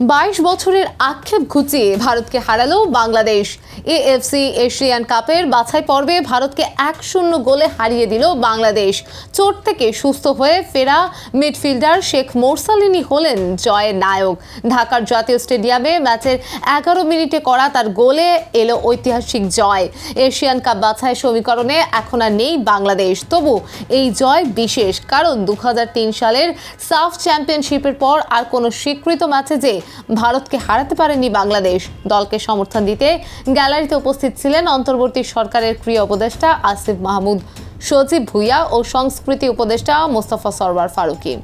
বাইশ বছরের আক্ষেপ ঘুচিয়ে ভারতকে হারালো বাংলাদেশ। এএফসি এশিয়ান কাপের বাছাই পর্বে ভারতকে এক শূন্য গোলে হারিয়ে দিল বাংলাদেশ। চোট থেকে সুস্থ হয়ে ফেরা মিডফিল্ডার শেখ মোরসালিনী হলেন জয়ের নায়ক। ঢাকার জাতীয় স্টেডিয়ামে ম্যাচের এগারো মিনিটে করা তার গোলে এলো ঐতিহাসিক জয়। এশিয়ান কাপ বাছাই সমীকরণে এখন আর নেই বাংলাদেশ। তবু এই জয় বিশেষ, কারণ দু হাজার তিন সালের সাফ চ্যাম্পিয়নশিপের পর আর কোনো স্বীকৃত ম্যাচে যে ভারতকে হারাতে পারেনি বাংলাদেশ। দলকে সমর্থন দিতে গ্যালারিতে উপস্থিত ছিলেন অন্তর্বর্তী সরকারের ক্রিয়া উপদেষ্টা আসিফ মাহমুদ সজীব ভুইয়া ও সংস্কৃতি উপদেষ্টা মোস্তফা সরবার ফারুকী।